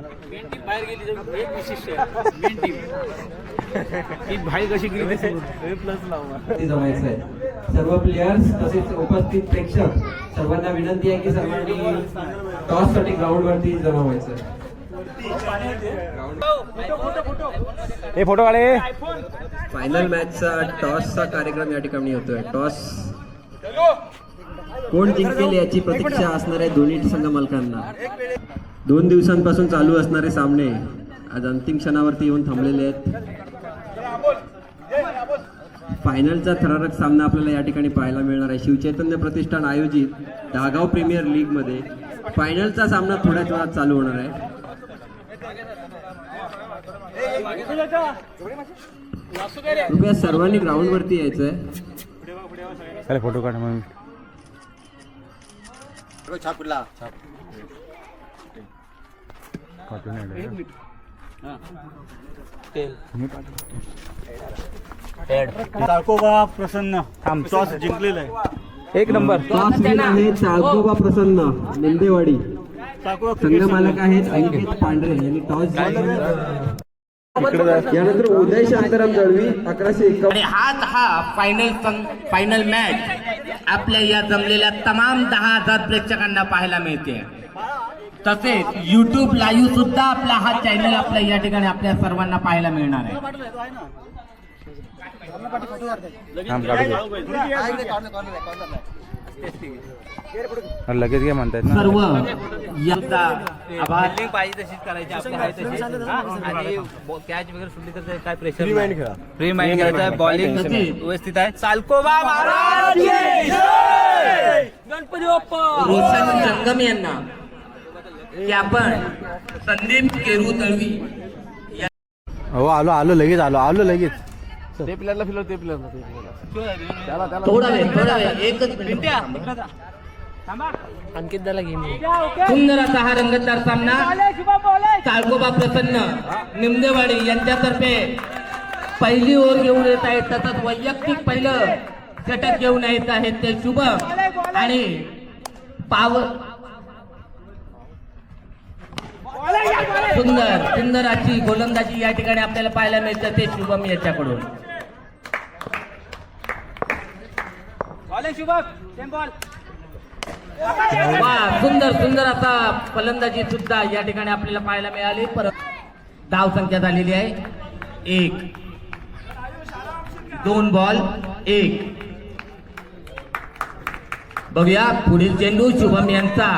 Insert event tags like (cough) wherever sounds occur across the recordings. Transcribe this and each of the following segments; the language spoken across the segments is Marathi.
बाहेर गेली एक विशिष्ट मेन टीम ती बाहेर कशी गेली प्लस लावा ते जमायचं आहे. सर्व प्लेयर्स तसेच उपस्थित प्रेक्षक सर्वांना विनंती आहे की सर्वांनी टॉससाठी ग्राउंड वरती जमा व्हायचं हे फोटो काढे. फायनल मॅचचा टॉसचा कार्यक्रम या ठिकाणी होतोय. टॉस कोण जिंकेल याची प्रतीक्षा असणार आहे दोन्ही संघ मालकांना. दोन दिवसांपासून चालू असणारे सामने आज अंतिम क्षणावरती येऊन थांबलेले आहेत. फायनलचा थरारक सामना आपल्याला या ठिकाणी पाहायला मिळणार आहे. शिवचैतन्य प्रतिष्ठान आयोजित दागाव प्रीमियर लीगमध्ये फायनलचा सामना थोड्याच वेळात चालू होणार आहे. कृपया सर्वांनी ग्राउंड वरती यायचंय. फोटो काढ मग. प्रसन्न. टॉस जिंकलेला आहे. एक नंबर. टॉस विन आहे चाळकोबा प्रसन्न. निंदेवाडी. संघ मालक आहेत अंकित पांढरे यांनी टॉस जिंकला. यानंतर उदय शांताराम दळवी अकराशे आणि एकावन्न हाच हा फायनल फायनल मॅच आपल्या या जमलेल्या तमाम दहा हजार प्रेक्षकांना पाहायला मिळते. तसेच युट्यूब लाईव्ह सुद्धा आपला हा चॅनल आपल्या या ठिकाणी आपल्या सर्वांना पाहायला मिळणार आहे. लगेच काय म्हणतायत ना. सर्व यांचा आभार. पाहिजे तशीच करायची आपली आहे तशीच आणि कॅच वगैरे सुटली तर काय प्रेशर फ्री माइंड खेळा. फ्री माइंड खेळायचं बॉलिंग व्यवस्थित आहे. चालकोबा महाराज गणपती बाप्पा. रोशन जंगम यांना. की आपण संदीप केरू तळवी हो आलो आलो लगेच आलो आलो लगेच. ते प्लेअरला फिरव ते प्लेअरला थोडा वेळ थोडा वेळ एकच मिनिट. अंकित त्याला गेम सुंदर असा हा रंगतदार सामना ताळकोबा प्रसन्न निमदेवाडी यांच्यातर्फे पहिली ओव्हर घेऊन येत आहेत. तसंच वैयक्तिक पहिलं षटक घेऊन येत आहेत ते शुभम. आणि पाव सुंदर सुंदर अशी गोलंदाजी या ठिकाणी आपल्याला पाहायला मिळतं ते शुभम याच्याकडून. वा सुंदर सुंदर असा फलंदाजी सुद्धा या ठिकाणी आपल्याला पाहायला मिळाली. परत धाव संख्या झालेली आहे. एक दोन बॉल एक. बघूया पुढील चेंडू शुभम यांचा.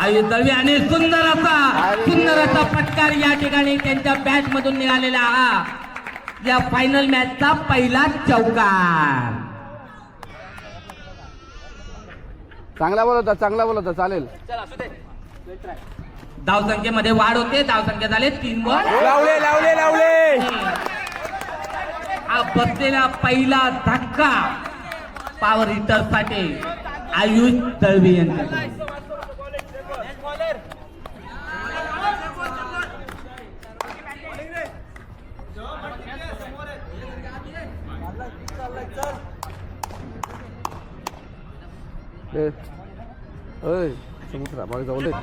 आयुष दळवी आणि सुंदर असा सुंदर असा फटकार या ठिकाणी त्यांच्या बॅट मधून निघालेला हा. या फायनल मॅचचा पहिला चौकार. चांगला बोलवता चांगला बोलवता चालेल. धावसंख्येमध्ये वाढ होते धावसंख्या झाले तीन बॉल लावले लावले लावले. हा बसलेला पहिला धक्का. पॉवर हिटरसाठी आयुष दळवी यांच्याकडून.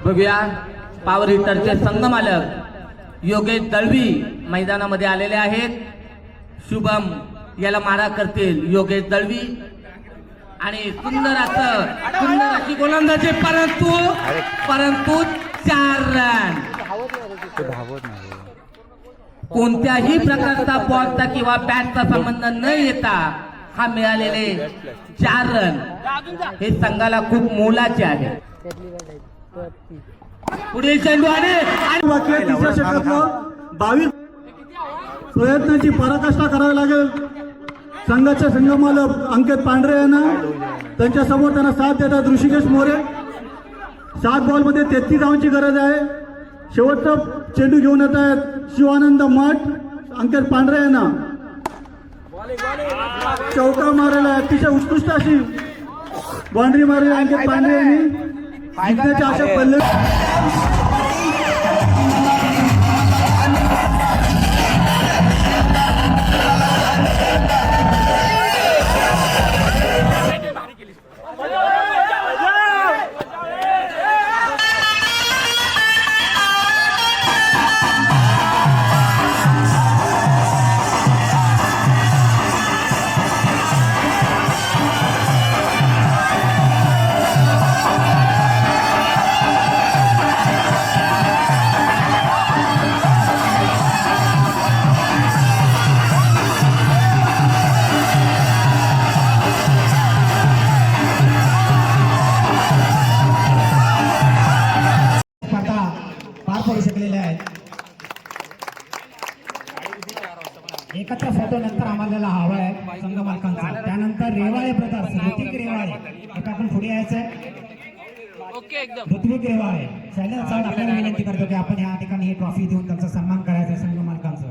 बघूया पॉवर हिटरचे संघ मालक योगेश दळवी मैदानामध्ये आलेले आहेत. शुभम याला मारा करतील योगेश दळवी. आणि सुंदर असं सुंदर अशी गोलंदाजी परंतु परंतु चार रन कोणत्याही प्रकारचा बॉलचा किंवा बॅटचा संबंध न येता हा मिळालेले चार रन हे संघाला खूप मोलाचे आहे. पुढील चेंडू आणि आणि बाकी आहे तिसऱ्या षटकातलं बावीस प्रयत्नाची पराकाष्ठा करावी लागेल. संघाचे संघमालक अंकित पांढरे यांना. त्यांच्यासमोर त्यांना साथ देतात ऋषिकेश मोरे. सात बॉलमध्ये तेहतीस धावांची गरज आहे. शेवटचा चेंडू घेऊन येत आहेत शिवानंद मठ अंकित पांढरे यांना. चौका मारायला अतिशय उत्कृष्ट अशी बाउंड्री मारली अंकित पांढरे यांनी. जिंकण्याची आशा एकत्र फोटो नंतर आम्हाला हवा आहे संघ मालकांचा त्यानंतर रेवाळे ब्रदर्स ऋतिक रेवाळे. आता आपण पुढे यायचं आहे ऋत्विक रेवाळे. शैलेश चव्हाण आपल्याला विनंती करतो की आपण या ठिकाणी ही ट्रॉफी देऊन त्यांचा सन्मान करायचा संघ मालकांचा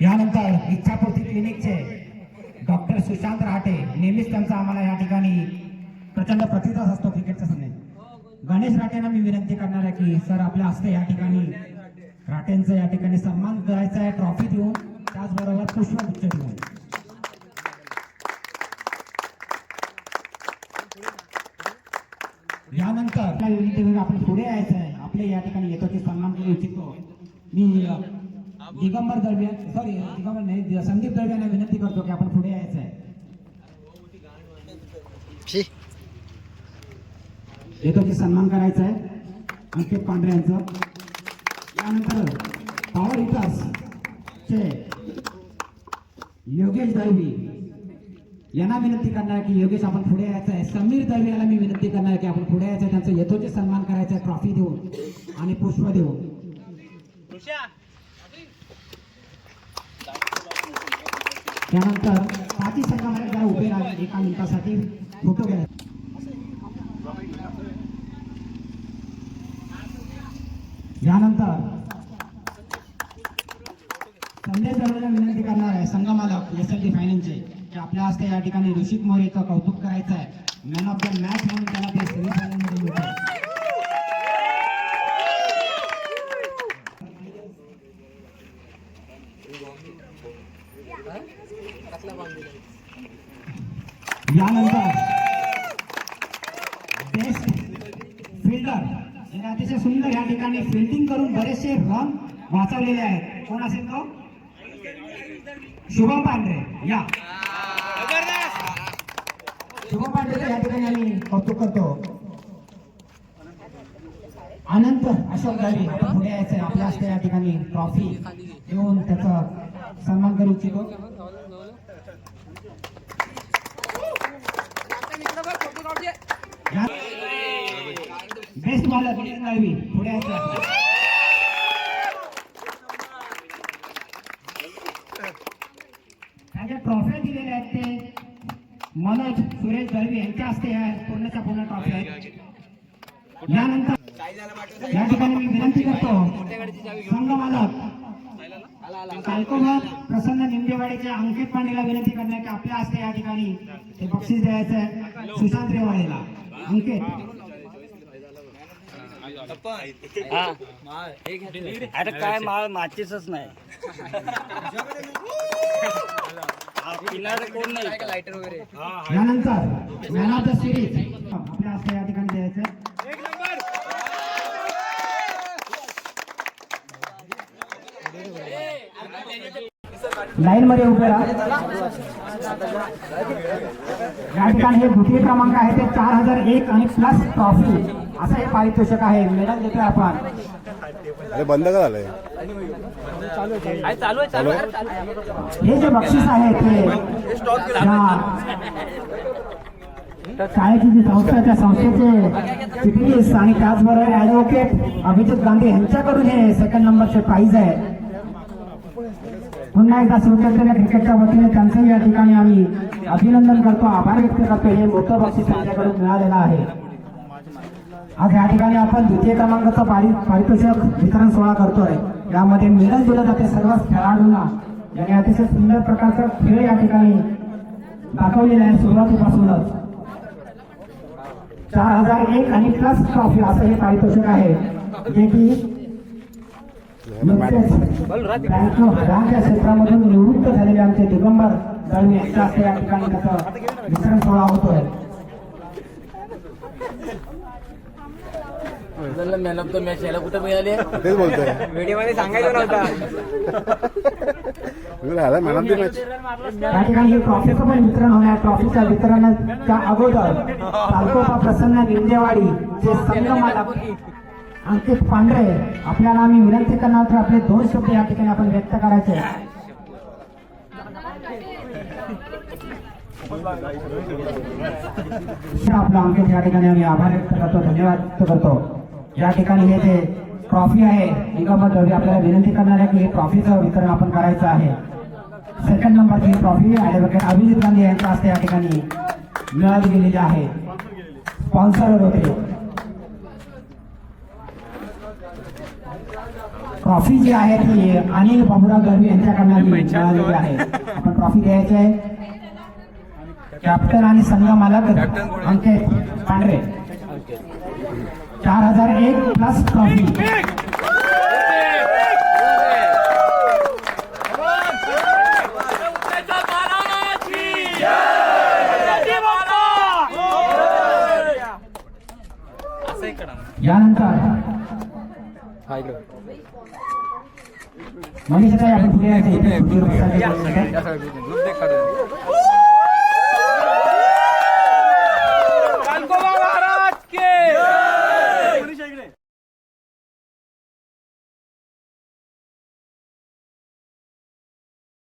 यानंतर इच्छापूर्ती क्लिनिकचे डॉक्टर सुशांत राहटे. नेहमीच त्यांचा आम्हाला या ठिकाणी प्रचंड प्रतिसाद असतो संघात गणेश राठेंना मी विनंती करणार आहे की सर आपल्या हस्ते या ठिकाणी राठेंचा या ठिकाणी सन्मान करायचा आहे ट्रॉफी देऊन त्याचबरोबर पुष्पगुच्छ देऊन. यानंतर आपण पुढे यायचं आहे. आपले या ठिकाणी येतो ते सन्मान करू इच्छितो. मी दिगंबर दळव्या सॉरी दिगंबर नाही संदीप दळव्यांना विनंती करतो की आपण पुढे यायचं आहे. येतो की सन्मान करायचा आहे. अंकित पांढरे यांचं. यानंतर पॉवर हिटर्स चे योगेश दळवी. यांना विनंती करणार की योगेश आपण पुढे यायचं आहे. समीर दळवी याला मी विनंती करणार की आपण पुढे यायचं आहे. त्यांचं यथोचित सन्मान करायचा आहे. ट्रॉफी देऊन आणि पुष्प देऊन. त्यानंतर पाची संघामध्ये जरा उभे राहिले एका मिनिटासाठी फोटो घ्या यानंतर संदेश दरवाजा विनंती करणार आहे संगमालक एस एल डी फायनान्सचे की आपल्या हस्ते या ठिकाणी ऋषिक मोरेचं कौतुक करायचं आहे मॅन ऑफ द मॅच म्हणून त्याला ते सेमीफायनलमध्ये मिळतं यानंतर बेस्ट फिल्डर याने अतिशय सुंदर या ठिकाणी फिल्डिंग करून बरेचसे रन वाचवलेले आहेत. कोण असेल तो? शुभम पांढरे. या. शुभम पांढरे या ठिकाणी आम्ही कौतुक करतो. अनंत अशोक गावी आपण पुढे यायचंय. आपल्या हस्ते या ठिकाणी ट्रॉफी घेऊन त्याचा सन्मान करू इच्छितो. बेस्ट बॉलर गावी पुढे यायचं कालकोबाद प्रसन्न निमदेवाडीचे अंकित पांडेला विनंती करणार की आपल्या हस्ते या ठिकाणी ते बक्षीस द्यायचं आहे. सुशांत रेवाळेला अंकित. अरे काय माळ माचीसच नाही. किनारे कोण नाही. यानंतर मॅन ऑफ द सिरीज आपल्या हस्ते या ठिकाणी द्यायचं आहे. लाईन मध्ये उभे राहा. या ठिकाणी हे द्वितीय क्रमांक आहे ते चार हजार एक आणि प्लस ट्रॉफी असं हे पारितोषिक आहे. मेडल देतोय आपण. अरे बंद का झालंय? आहे चालू आहे चालू आहे. हे जे बक्षीस आहे ते शाळेची जी संस्था आहे, त्या संस्थेचे चिटणीस आणि त्याचबरोबर ऍडव्होकेट अभिजित गांधी यांच्याकडून हे सेकंड नंबरचे प्राइज आहे. पुन्हा एकदा शिवचंद्र क्रिकेटच्या वतीने त्यांचंही या ठिकाणी आम्ही अभिनंदन करतो आभार व्यक्त करतो. हे मोठं बक्षीस त्यांच्याकडून मिळालेलं आहे. आज या ठिकाणी आपण द्वितीय क्रमांकाचा पारि पारितोषिक वितरण सोहळा करतोय. यामध्ये मेडल दिलं जाते सर्व खेळाडूंना. याने अतिशय सुंदर प्रकारचा खेळ या ठिकाणी दाखवलेला आहे सुरुवातीपासूनच. चार हजार एक आणि प्लस ट्रॉफी असं हे पारितोषिक आहे. जे की बँकच्या क्षेत्रामधून निवृत्त झालेले आमचे दिगंबर दळवी या ठिकाणी त्याचा वितरण सोहळा होतोय? मॅन ऑफ द मॅच याला कुठे मिळाले? तेच बोलतोय. मीडियामध्ये सांगायचं नव्हता. मॅन ऑफ द मॅच या ठिकाणी ट्रॉफीचं पण वितरण होणार. आहे. ट्रॉफीच्या वितरणाच्या अगोदर तालुका प्रसन्न निंदेवाडी जे (laughs) (laughs) अंकित पांढरे आपल्याला आम्ही विनंती करणार तर आपले दोन शब्द या ठिकाणी आपण व्यक्त करायचे आपला अंकित या ठिकाणी आम्ही आभार व्यक्त करतो धन्यवाद व्यक्त करतो. या ठिकाणी हे जे ट्रॉफी आहे निगमत द्रव्य आपल्याला विनंती करणार आहे की हे ट्रॉफीचं वितरण आपण करायचं आहे. सेकंड नंबरची ट्रॉफी ॲडव्होकेट अभिजित गांधी यांच्या हस्ते या ठिकाणी मिळाली गेलेली आहे. स्पॉन्सर होते. ट्रॉफी जी आहे ती अनिल बाबुराव गरवी यांच्याकडनं मिळालेली आहे. आपण ट्रॉफी द्यायची आहे. कॅप्टन आणि संघ मालक अंकित पांढरे. चार हजार एक प्लस ट्रॉफी यानंतर मनीषाताई आपण पुढे यायचे इथे खुर्चीवर बसायचे.